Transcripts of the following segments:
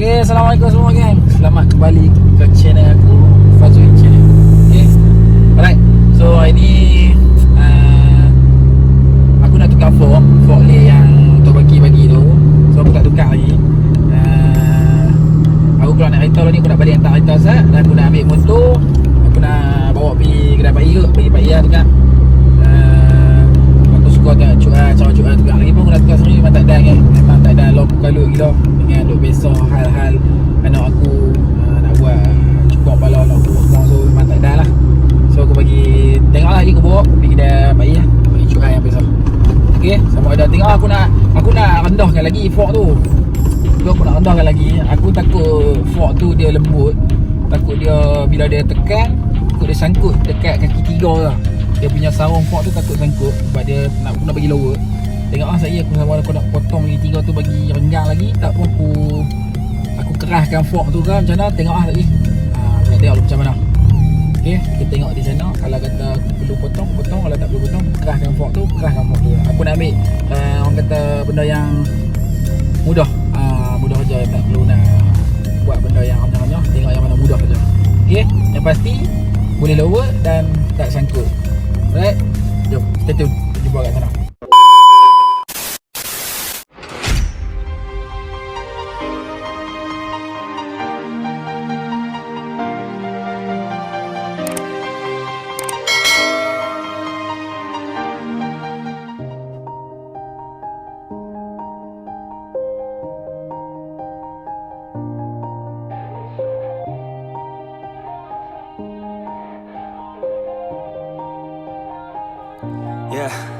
Okay, Assalamualaikum semua geng. Selamat kembali ke channel aku Fazul Channel. Okay Alright. So hari ni uh, Aku nak tukar fork Fork ni yang Tok bagi-bagi tu. So aku tak tukar lagi. Uh, Aku kalau nak kereta ni Aku nak balik hantar kereta Zat. Dan aku nak ambil motor. Aku nak bawa pergi kedai Pak Ira Pergi Pak Ira tukar uh, Aku suka tengok cuan Cara cuan tukar Lagi pun aku nak tukar sendiri Memang tak ada kan Memang ada Log kalut gitu Dengan duk besar hal-hal Anak aku uh, Nak buat Cukup kepala Nak buat semua So memang tak ada lah. So aku bagi Tengok lah aku bawa Pergi kedai Pak Ira Bagi cuan yang besar Okay Sama ada tengok aku nak Aku nak rendahkan lagi fork tu. Tu aku nak rendahkan lagi. Aku takut fork tu dia lembut Takut dia Bila dia tekan Takut dia sangkut Dekat kaki tiga lah. Dia punya sarung fork tu takut sangkut Sebab dia nak Aku nak bagi lower Tengok lah saya Aku sama ada aku nak potong lagi tiga tu Bagi renggang lagi. Tak pun aku Aku keraskan fork tu kan Macam mana? Tengok lah lagi. Ha, Aku nak tengok macam mana. Okay, kita tengok di sana. Kalau kata aku perlu potong, potong. Kalau tak perlu potong, keraskan fork tu Keraskan fork tu. Aku nak ambil uh, Orang kata benda yang Mudah. Uh, Mudah saja. Tak perlu nak Buat benda yang renyah-renyah Tengok yang mana mudah saja. Okay, yang pasti Boleh lower dan tak sangkut. Alright Jom, Kita jumpa kat sana Yeah.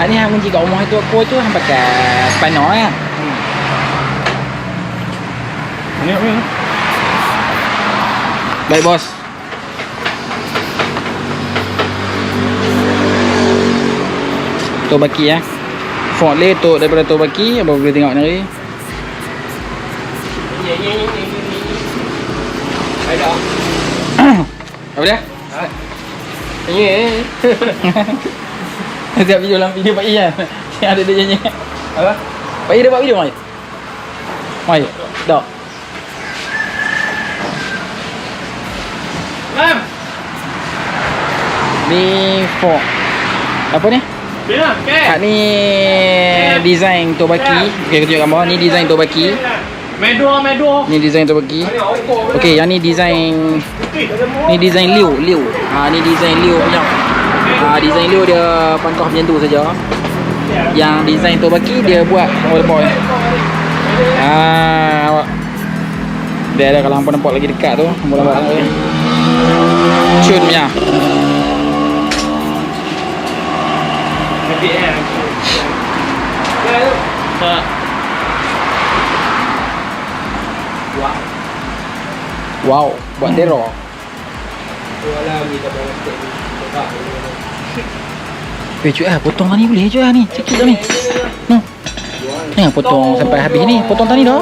Ah, ni hang kunci kat rumah tu aku tu hang pakai spanner kan. Ni ni. Baik bos. Tobaki ya. Ford le tu daripada Tobaki apa boleh tengok ni. Ni ni ni ni ni. Ada. Apa dia? Ni. Setiap video dalam video Pak I kan. Yang ada dia nyanyi. Apa? Pak I dia buat video mai. Mai. Mam. Ni Ford. Apa ni? Bila? Kat Ke? ni design Tobaki. Okey, aku tunjuk gambar. Ni design Tobaki. Medo medo. Ni design Tobaki. Okey, yang ni design ni design Liu, Liu. Ha ni design Liu punya. Ha design Liu dia pangkah macam tu saja. Yang design Tobaki dia buat old boy. Ha awak. Dia ada kalau hangpa nampak lagi dekat tu, hangpa nampak lagi. Cun punya. Tapi eh. Ha. Wah. Wow, buat terror. Wala kita. Tak. Eh cuy ah, potong tani boleh cuy ah ni. Sikit dah ni. No. Ni ah, potong sampai habis ni. Potong tani dah.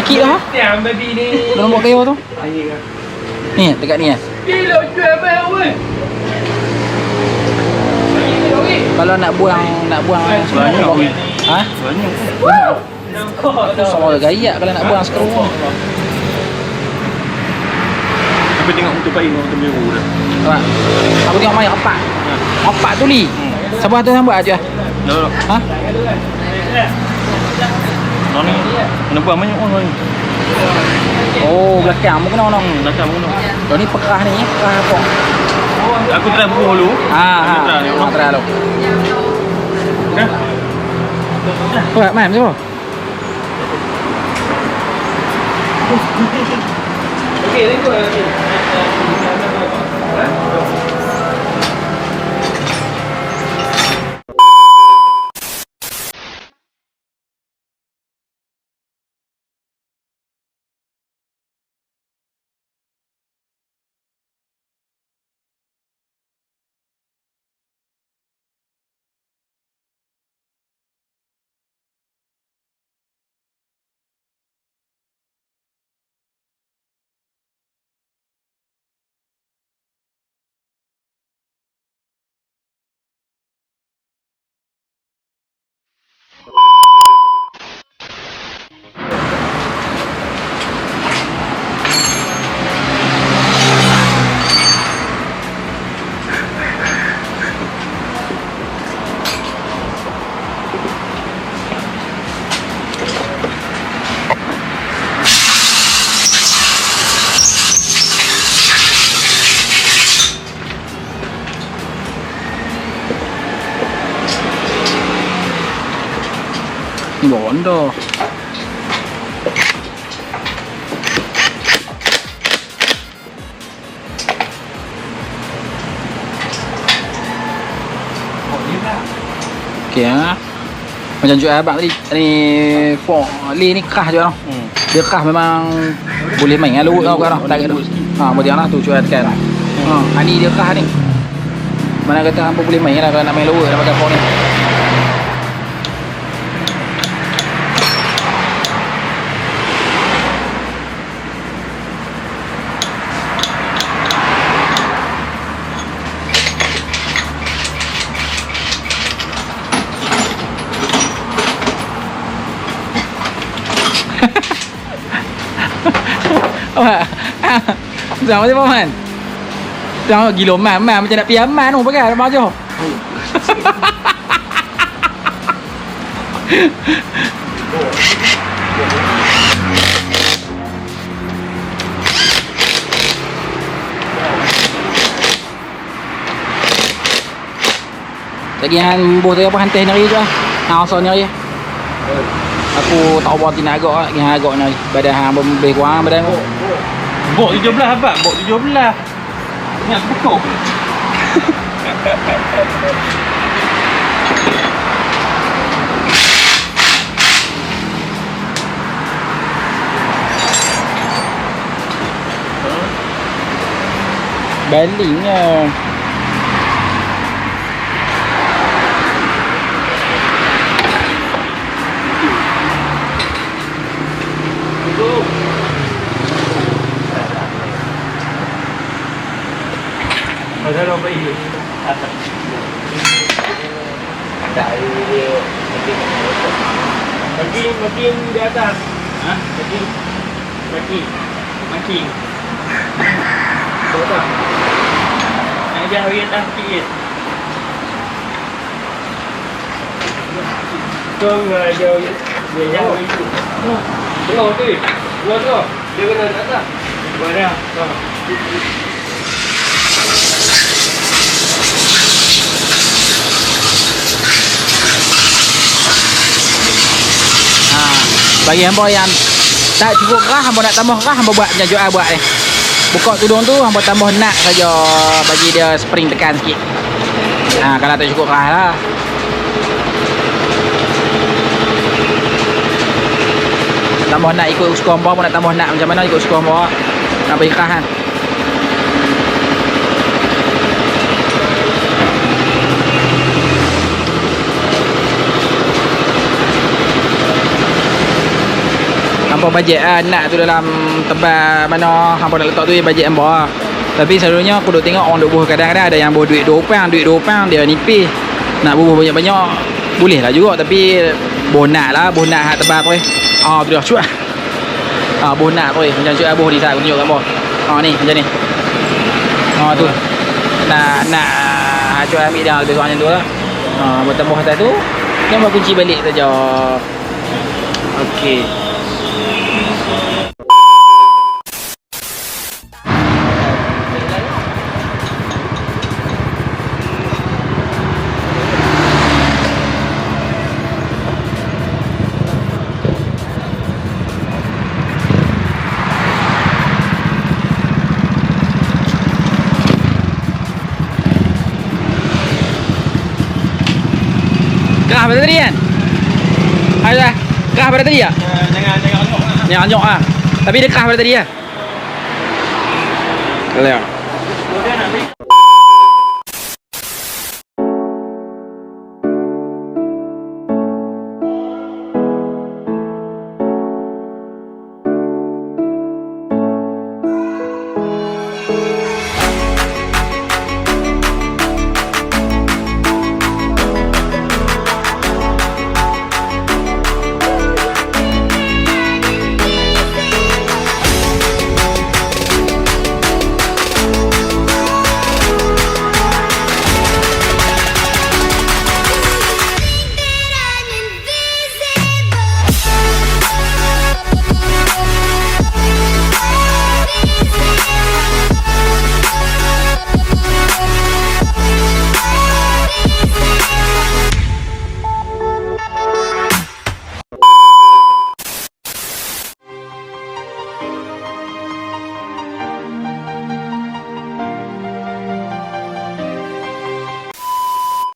Sikit dah. Yang baby ni. Dah nombor kayu tu. Ni dekat ni ah. Kilo jual weh. Kalau nak buang nak buang Banyak buang. ni. Ha? Banyak. Sama gaya kalau nak buang skru. Tapi tengok untuk Pak Ino tu biru dah. Aku tengok main empat. Empat tu li. Siapa tu yang buat aja? Dah. Ha? Nó ni. Kena buang banyak orang ni. Oh, belakang pun kena nong. Belakang pun. Kau ni pekah ni, pekah apa? Aku try bubuh dulu. Aku ha. Ha, try lu. Kan? Apa, mam tu? Okey, tengok lagi. Bondo. Okey ah. Macam jual abang tadi ni for Lee ni kerah je tau. Hmm. Dia kerah memang boleh main dengan lurut tau kan. Tak ada. Ha, macam lah tu cuai tekan. Ha, ni dia kerah ni. Mana kata hampa boleh main lah kalau nak main lurut nak pakai phone ni. Apa? Sama je Paman Jangan gila man, man macam nak pergi aman tu pakai Lepas je Lagi yang buh tu apa hantar ni hari tu lah Hang asal ni hari Aku tak buat tina agak yang agak ni Badan hang lebih kurang badan aku Bok 17 abang. Bok 17. Ingat pukul. Balingnya Pasal apa ini? Tak dia Makin makin di atas. Ha? Makin. Makin. Makin. Tahu tak? Nak dia hari atas sikit. Kau nggak jauh dia jauh itu. Tengok tu. Keluar tu. Dia kena di atas. Buat dah. ha. Bagi hamba yang tak cukup kerah Hamba nak tambah kerah Hamba buat Joel buat ni. Buka tudung tu Hamba tambah nak saja Bagi dia spring tekan sikit. Ha, Kalau tak cukup kerah lah. Tambah nak ikut skor hamba pun nak tambah nak Macam mana ikut skor hamba. Nak bagi kerah kan Hampa bajet lah nak tu dalam tebal mana hampa nak letak tu yang bajet hamba lah. Tapi selalunya aku duk tengok orang duk buh kadang-kadang ada yang buh duit 2 pound, duit 2 pound dia nipis. Nak bubuh banyak-banyak boleh lah juga tapi buh nak lah, buh nak hak tebal tu eh. Ah tu dah cuak. Ah buh nak tu eh. Macam cuak buh di sana aku tunjuk gambar. Ah ni macam ni. Ah tu. Nak nak cuak ambil dia lebih kurang macam tu lah. Ah tambah atas tu. Kan buat kunci balik saja. Okey. Pada tadi kan? Hai dah. Kerah pada tadi tak? Jangan jangan anyok. Yang anyok ah. Tapi dia kerah pada tadi lah. Lihat.